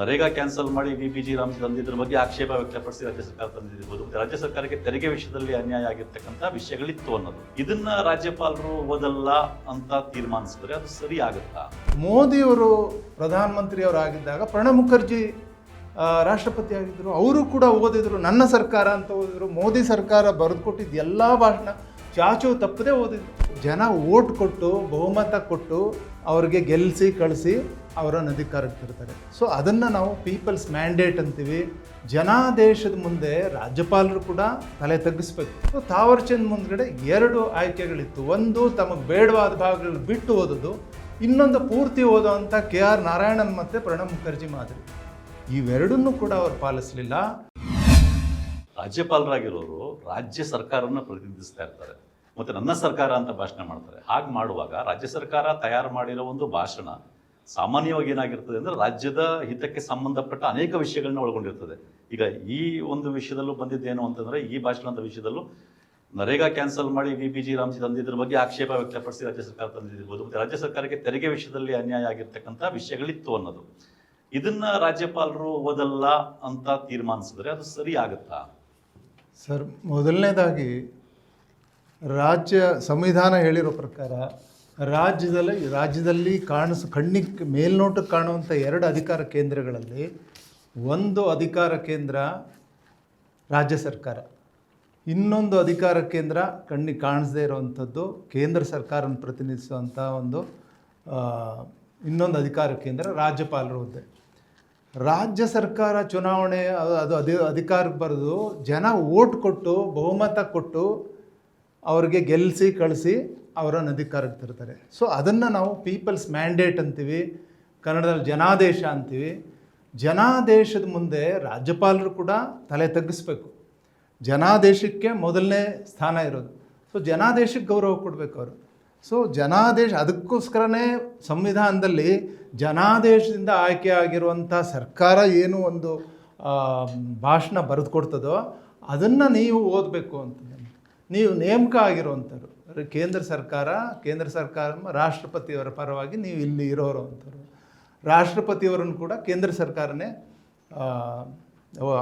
NREGA cancel ಮಾಡಿ V P G Ram ತಂದಿದ್ರ ಬಗ್ಗೆ ಆಕ್ಷೇಪ ವ್ಯಕ್ತಪಡಿಸಿ ರಾಜ್ಯ ಸರ್ಕಾರ ತಂದಿರಬಹುದು. ರಾಜ್ಯ ಸರ್ಕಾರಕ್ಕೆ ತೆರಿಗೆ ವಿಷಯದಲ್ಲಿ ಅನ್ಯಾಯ ಆಗಿರ್ತಕ್ಕಂಥ ವಿಷಯಗಳಿತ್ತು ಅನ್ನೋದು. ಇದನ್ನ ರಾಜ್ಯಪಾಲರು ಓದಲ್ಲ ಅಂತ ತೀರ್ಮಾನಿಸಿದ್ರೆ ಅದು ಸರಿ ಆಗುತ್ತಾ? ಮೋದಿಯವರು ಪ್ರಧಾನಮಂತ್ರಿಯವರಾಗಿದ್ದಾಗ ಪ್ರಣಬ್ ಮುಖರ್ಜಿ ರಾಷ್ಟ್ರಪತಿ ಆಗಿದ್ದರು ಅವರು ಕೂಡ ಓದಿದ್ರು. ನನ್ನ ಸರ್ಕಾರ ಅಂತ ಓದಿದ್ರು. ಮೋದಿ ಸರ್ಕಾರ ಬರೆದು ಕೊಟ್ಟಿದ್ದು ಎಲ್ಲ ಭಾಷಣ ಚಾಚು ತಪ್ಪದೆ ಓದಿದ್ರು. ಜನ ಓಟ್ ಕೊಟ್ಟು, ಬಹುಮತ ಕೊಟ್ಟು, ಅವ್ರಿಗೆ ಗೆಲ್ಲಿಸಿ ಕಳಿಸಿ ಅವರನ್ನು ಅಧಿಕಾರಕ್ಕೆ ತರ್ತಾರೆ ಸೊ ಅದನ್ನು ನಾವು ಪೀಪಲ್ಸ್ ಮ್ಯಾಂಡೇಟ್ ಅಂತೀವಿ. ಜನಾದೇಶದ ಮುಂದೆ ರಾಜ್ಯಪಾಲರು ಕೂಡ ತಲೆ ತಗ್ಗಿಸ್ಬೇಕು. ಸೊ ತಾವರ್ಚಂದ್ ಮುಂದ್ಗಡೆ ಎರಡು ಆಯ್ಕೆಗಳಿತ್ತು. ಒಂದು ತಮಗೆ ಬೇಡವಾದ ಭಾಗಗಳು ಬಿಟ್ಟು ಓದೋದು ಇನ್ನೊಂದು ಪೂರ್ತಿ ಓದೋ ಅಂತ ಕೆ ಆರ್ ನಾರಾಯಣನ್ ಮತ್ತು ಪ್ರಣಬ್ ಮುಖರ್ಜಿ ಮಾದರಿ. ಇವೆರಡನ್ನೂ ಕೂಡ ಅವರು ಪಾಲಿಸಲಿಲ್ಲ. ರಾಜ್ಯಪಾಲರಾಗಿರೋರು ರಾಜ್ಯ ಸರ್ಕಾರವನ್ನು ಪ್ರತಿನಿಧಿಸ್ತಾ ಇರ್ತಾರೆ. ಮತ್ತೆ ನನ್ನ ಸರ್ಕಾರ ಅಂತ ಭಾಷಣ ಮಾಡ್ತಾರೆ. ಹಾಗೆ ಮಾಡುವಾಗ ರಾಜ್ಯ ಸರ್ಕಾರ ತಯಾರು ಮಾಡಿರೋ ಒಂದು ಭಾಷಣ ಸಾಮಾನ್ಯವಾಗಿ ಏನಾಗಿರ್ತದೆ ಅಂದ್ರೆ ರಾಜ್ಯದ ಹಿತಕ್ಕೆ ಸಂಬಂಧಪಟ್ಟ ಅನೇಕ ವಿಷಯಗಳನ್ನ ಒಳಗೊಂಡಿರ್ತದೆ. ಈಗ ಈ ಒಂದು ವಿಷಯದಲ್ಲೂ ಬಂದಿದ್ದೇನು ಅಂತಂದ್ರೆ ಈ ಭಾಷಣದ ವಿಷಯದಲ್ಲೂ ನರೇಗಾ ಕ್ಯಾನ್ಸಲ್ ಮಾಡಿ ವಿ ಪಿ ಜಿ ರಾಮ್ಜಿ ತಂದಿದ್ರ ಬಗ್ಗೆ ಆಕ್ಷೇಪ ವ್ಯಕ್ತಪಡಿಸಿ ರಾಜ್ಯ ಸರ್ಕಾರ ತಂದಿರ್ಬೋದು. ಮತ್ತೆ ರಾಜ್ಯ ಸರ್ಕಾರಕ್ಕೆ ತೆರಿಗೆ ವಿಷಯದಲ್ಲಿ ಅನ್ಯಾಯ ಆಗಿರ್ತಕ್ಕಂಥ ವಿಷಯಗಳಿತ್ತು ಅನ್ನೋದು. ಇದನ್ನ ರಾಜ್ಯಪಾಲರು ಓದಲ್ಲ ಅಂತ ತೀರ್ಮಾನಿಸಿದ್ರೆ ಅದು ಸರಿ ಆಗುತ್ತಾ? ಸರ್, ಮೊದಲನೇದಾಗಿ ರಾಜ್ಯ ಸಂವಿಧಾನ ಹೇಳಿರೋ ಪ್ರಕಾರ ರಾಜ್ಯದಲ್ಲಿ ರಾಜ್ಯದಲ್ಲಿ ಕಾಣಿಸ್, ಕಣ್ಣಿಗೆ ಮೇಲ್ನೋಟಕ್ಕೆ ಕಾಣುವಂಥ ಎರಡು ಅಧಿಕಾರ ಕೇಂದ್ರಗಳಲ್ಲಿ ಒಂದು ಅಧಿಕಾರ ಕೇಂದ್ರ ರಾಜ್ಯ ಸರ್ಕಾರ. ಇನ್ನೊಂದು ಅಧಿಕಾರ ಕೇಂದ್ರ ಕಣ್ಣಿಗೆ ಕಾಣಿಸದೇ ಇರುವಂಥದ್ದು ಕೇಂದ್ರ ಸರ್ಕಾರನ ಪ್ರತಿನಿಧಿಸುವಂಥ ಒಂದು ಇನ್ನೊಂದು ಅಧಿಕಾರ ಕೇಂದ್ರ ರಾಜ್ಯಪಾಲರು ಹುದ್ದೆ. ರಾಜ್ಯ ಸರ್ಕಾರ ಚುನಾವಣೆ, ಅದು ಅದು ಅಧಿ, ಅಧಿಕಾರಕ್ಕೆ ಬರೆದು ಜನ ಓಟ್ ಕೊಟ್ಟು, ಬಹುಮತ ಕೊಟ್ಟು ಅವ್ರಿಗೆ ಗೆಲ್ಲಿಸಿ ಕಳಿಸಿ ಅವರನ್ನು ಅಧಿಕಾರಕ್ಕೆ ತರ್ತಾರೆ. ಸೊ ಅದನ್ನು ನಾವು ಪೀಪಲ್ಸ್ ಮ್ಯಾಂಡೇಟ್ ಅಂತೀವಿ, ಕನ್ನಡದಲ್ಲಿ ಜನಾದೇಶ ಅಂತೀವಿ. ಜನಾದೇಶದ ಮುಂದೆ ರಾಜ್ಯಪಾಲರು ಕೂಡ ತಲೆ ತಗ್ಗಿಸ್ಬೇಕು. ಜನಾದೇಶಕ್ಕೆ ಮೊದಲನೇ ಸ್ಥಾನ ಇರೋದು. ಸೊ ಜನಾದೇಶಕ್ಕೆ ಗೌರವ ಕೊಡಬೇಕು ಅವರು. ಸೊ ಜನಾದೇಶ, ಅದಕ್ಕೋಸ್ಕರನೇ ಸಂವಿಧಾನದಲ್ಲಿ ಜನಾದೇಶದಿಂದ ಆಯ್ಕೆ ಆಗಿರುವಂಥ ಸರ್ಕಾರ ಏನು ಒಂದು ಭಾಷಣ ಬರೆದು ಕೊಡ್ತದೋ ಅದನ್ನು ನೀವು ಓದಬೇಕು ಅಂತ. ನೀವು ನೇಮಕ ಆಗಿರುವಂಥವ್ರು ಕೇಂದ್ರ ಸರ್ಕಾರ ಕೇಂದ್ರ ಸರ್ಕಾರ ರಾಷ್ಟ್ರಪತಿಯವರ ಪರವಾಗಿ ನೀವು ಇಲ್ಲಿ ಇರೋರು ಅಂಥವ್ರು ರಾಷ್ಟ್ರಪತಿಯವರನ್ನು ಕೂಡ ಕೇಂದ್ರ ಸರ್ಕಾರನೇ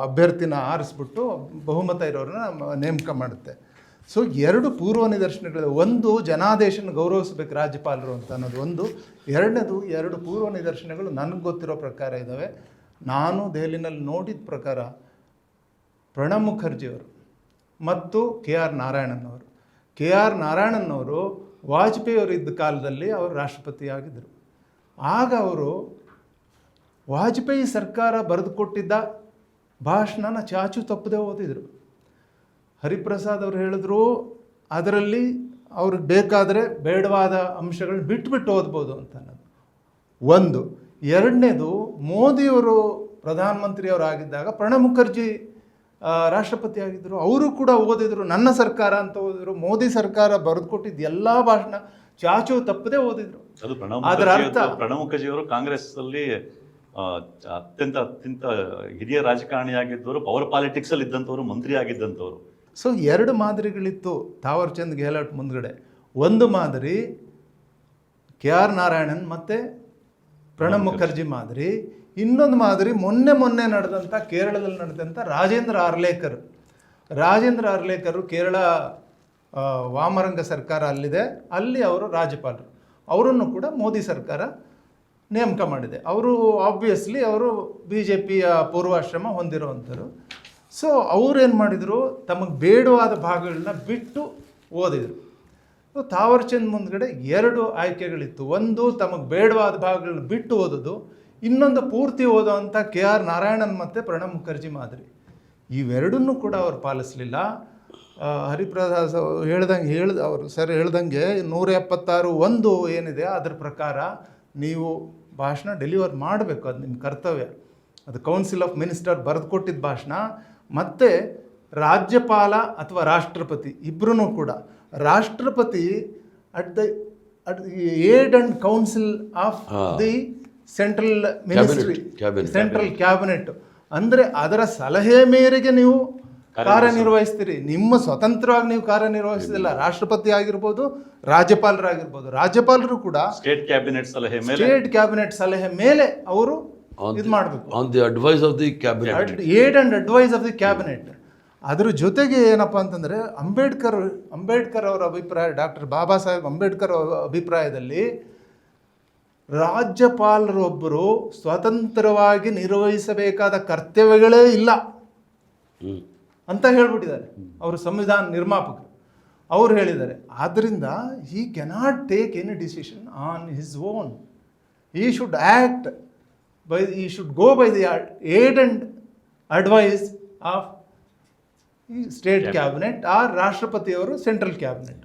ಅಭ್ಯರ್ಥಿನ ಆರಿಸ್ಬಿಟ್ಟು ಬಹುಮತ ಇರೋರನ್ನ ನೇಮಕ ಮಾಡುತ್ತೆ. ಸೊ ಎರಡು ಪೂರ್ವ ನಿದರ್ಶನಗಳಿವೆ. ಒಂದು ಜನಾದೇಶನ ಗೌರವಿಸಬೇಕು ರಾಜ್ಯಪಾಲರು ಅಂತ ಅನ್ನೋದು ಒಂದು. ಎರಡನೇದು ಎರಡು ಪೂರ್ವ ನಿದರ್ಶನಗಳು ನನಗೆ ಗೊತ್ತಿರೋ ಪ್ರಕಾರ ಇದ್ದಾವೆ ನಾನು ದೆಹಲಿನಲ್ಲಿ ನೋಡಿದ ಪ್ರಕಾರ ಪ್ರಣಬ್ ಮುಖರ್ಜಿಯವರು ಮತ್ತು ಕೆ ಆರ್ ನಾರಾಯಣನ್ ಅವರು ಕೆ ಆರ್ ನಾರಾಯಣನ್ ಅವರು ವಾಜಪೇಯಿ ಅವರು ಇದ್ದ ಕಾಲದಲ್ಲಿ ಅವರು ರಾಷ್ಟ್ರಪತಿಯಾಗಿದ್ದರು. ಆಗ ಅವರು ವಾಜಪೇಯಿ ಸರ್ಕಾರ ಬರೆದುಕೊಟ್ಟಿದ್ದ ಭಾಷಣನ ಚಾಚು ತಪ್ಪದೆ ಓದಿದರು. ಹರಿಪ್ರಸಾದ್ ಅವರು ಹೇಳಿದ್ರು, ಅದರಲ್ಲಿ ಅವ್ರಿಗೆ ಬೇಕಾದರೆ ಬೇಡವಾದ ಅಂಶಗಳನ್ನ ಬಿಟ್ಬಿಟ್ಟು ಓದ್ಬೋದು ಅಂತ ಅನ್ನೋದು. ಒಂದು. ಎರಡನೇದು, ಮೋದಿಯವರು ಪ್ರಧಾನಮಂತ್ರಿಯವರಾಗಿದ್ದಾಗ ಪ್ರಣಬ್ ಮುಖರ್ಜಿ ರಾಷ್ಟ್ರಪತಿ ಆಗಿದ್ದರು ಅವರು ಕೂಡ ಓದಿದರು ನನ್ನ ಸರ್ಕಾರ ಅಂತ ಓದಿದ್ರು ಮೋದಿ ಸರ್ಕಾರ ಬರೆದು ಕೊಟ್ಟಿದ್ದು ಎಲ್ಲ ಭಾಷಣ ಚಾಚು ತಪ್ಪದೆ ಓದಿದ್ರು. ಅದು ಅದರ ಮುಖರ್ಜಿ ಅರ್ಥ- ಅವರು- ಪ್ರಣವ್ ಮುಖರ್ಜಿ ಅವರು ಕಾಂಗ್ರೆಸ್ ಅಲ್ಲಿ ಅತ್ಯಂತ ಅತ್ಯಂತ ಹಿರಿಯ ರಾಜಕಾರಣಿಯಾಗಿದ್ದವರು ಪವರ್ ಪಾಲಿಟಿಕ್ಸ್ ಅಲ್ಲಿ ಇದ್ದಂಥವ್ರು ಮಂತ್ರಿ ಆಗಿದ್ದಂಥವ್ರು. ಸೊ ಎರಡು ಮಾದರಿಗಳಿತ್ತು ತಾವರ್ಚಂದ್ ಗೆಹ್ಲೋಟ್ ಮುಂದ್ಗಡೆ. ಒಂದು ಮಾದರಿ ಕೆ ಆರ್ ನಾರಾಯಣನ್ ಮತ್ತು ಪ್ರಣಬ್ ಮುಖರ್ಜಿ ಮಾದರಿ. ಇನ್ನೊಂದು ಮಾದರಿ ಮೊನ್ನೆ ಮೊನ್ನೆ ನಡೆದಂಥ ಕೇರಳದಲ್ಲಿ ನಡೆದಂಥ ರಾಜೇಂದ್ರ ಆರ್ಲೇಕರ್. ರಾಜೇಂದ್ರ ಆರ್ಲೇಕರು ಕೇರಳ ವಾಮರಂಗ ಸರ್ಕಾರ ಅಲ್ಲಿದೆ. ಅಲ್ಲಿ ಅವರು ರಾಜ್ಯಪಾಲರು. ಅವರನ್ನು ಕೂಡ ಮೋದಿ ಸರ್ಕಾರ ನೇಮಕ ಮಾಡಿದೆ. ಅವರು ಆಬ್ವಿಯಸ್ಲಿ ಅವರು ಬಿ ಜೆ ಪಿಯ ಪೂರ್ವಾಶ್ರಮ ಹೊಂದಿರುವಂಥರು ಸೊ ಅವ್ರೇನು ಮಾಡಿದರು? ತಮಗೆ ಬೇಡವಾದ ಭಾಗಗಳನ್ನ ಬಿಟ್ಟು ಓದಿದರು. ತಾವರ್ಚಂದ್ ಮುಂದ್ಗಡೆ ಎರಡು ಆಯ್ಕೆಗಳಿತ್ತು. ಒಂದು, ತಮಗೆ ಬೇಡವಾದ ಭಾಗಗಳನ್ನ ಬಿಟ್ಟು ಓದೋದು. ಇನ್ನೊಂದು ಪೂರ್ತಿ ಓದೋವಂಥ ಕೆ ಆರ್ ನಾರಾಯಣನ್ ಮತ್ತು ಪ್ರಣಬ್ ಮುಖರ್ಜಿ ಮಾದರಿ. ಇವೆರಡನ್ನೂ ಕೂಡ ಅವರು ಪಾಲಿಸಲಿಲ್ಲ. ಹರಿಪ್ರಸಾದ್ ಅವ್ರು ಹೇಳ್ದಂಗೆ ಹೇಳ್ದ ಅವರು ಸರ್ ಹೇಳ್ದಂಗೆ ನೂರ ಎಪ್ಪತ್ತಾರು ಒಂದು ಏನಿದೆ ಅದ್ರ ಪ್ರಕಾರ ನೀವು ಭಾಷಣ ಡೆಲಿವರ್ ಮಾಡಬೇಕು ಅದು ನಿಮ್ಮ ಕರ್ತವ್ಯ. ಅದು ಕೌನ್ಸಿಲ್ ಆಫ್ ಮಿನಿಸ್ಟರ್ ಬರೆದು ಕೊಟ್ಟಿದ್ದ ಭಾಷಣ. ಮತ್ತು ರಾಜ್ಯಪಾಲ ಅಥವಾ ರಾಷ್ಟ್ರಪತಿ ಇಬ್ಬರೂ ಕೂಡ. ರಾಷ್ಟ್ರಪತಿ at the at aid and council of the central ministry. Central cabinet ಅಂದರೆ ಅದರ ಸಲಹೆ ಮೇರೆಗೆ ನೀವು ಕಾರ್ಯನಿರ್ವಹಿಸ್ತೀರಿ. ನಿಮ್ಮ ಸ್ವತಂತ್ರವಾಗಿ ನೀವು ಕಾರ್ಯನಿರ್ವಹಿಸೋದಿಲ್ಲ ರಾಷ್ಟ್ರಪತಿ ಆಗಿರ್ಬೋದು ರಾಜ್ಯಪಾಲರಾಗಿರ್ಬೋದು. ರಾಜ್ಯಪಾಲರು ಕೂಡ ಸ್ಟೇಟ್ ಕ್ಯಾಬಿನೆಟ್ ಸಲಹೆ ಮೇಲೆ ಸ್ಟೇಟ್ ಕ್ಯಾಬಿನೆಟ್ ಸಲಹೆ ಮೇಲೆ ಅವರು ಇದು ಮಾಡಬೇಕು. On the advice of the cabinet aid and advice of the cabinet ಅದ್ರ ಜೊತೆಗೆ ಏನಪ್ಪ ಅಂತಂದರೆ ಅಂಬೇಡ್ಕರ್ ಅಂಬೇಡ್ಕರ್ ಅವರ ಅಭಿಪ್ರಾಯ ಡಾಕ್ಟರ್ ಬಾಬಾ ಸಾಹೇಬ್ ಅಂಬೇಡ್ಕರ್ ಅವರ ಅಭಿಪ್ರಾಯದಲ್ಲಿ ರಾಜ್ಯಪಾಲರೊಬ್ಬರು ಸ್ವತಂತ್ರವಾಗಿ ನಿರ್ವಹಿಸಬೇಕಾದ ಕರ್ತವ್ಯಗಳೇ ಇಲ್ಲ. ಅಂತ ಹೇಳ್ಬಿಟ್ಟಿದ್ದಾರೆ. ಅವರು ಸಂವಿಧಾನ ನಿರ್ಮಾಪಕರು. ಅವ್ರು ಹೇಳಿದ್ದಾರೆ ಆದ್ದರಿಂದ he cannot take any decision on his own he should act by he should go by the aid and advice of the state cabinet or ರಾಷ್ಟ್ರಪತಿಯವರು central cabinet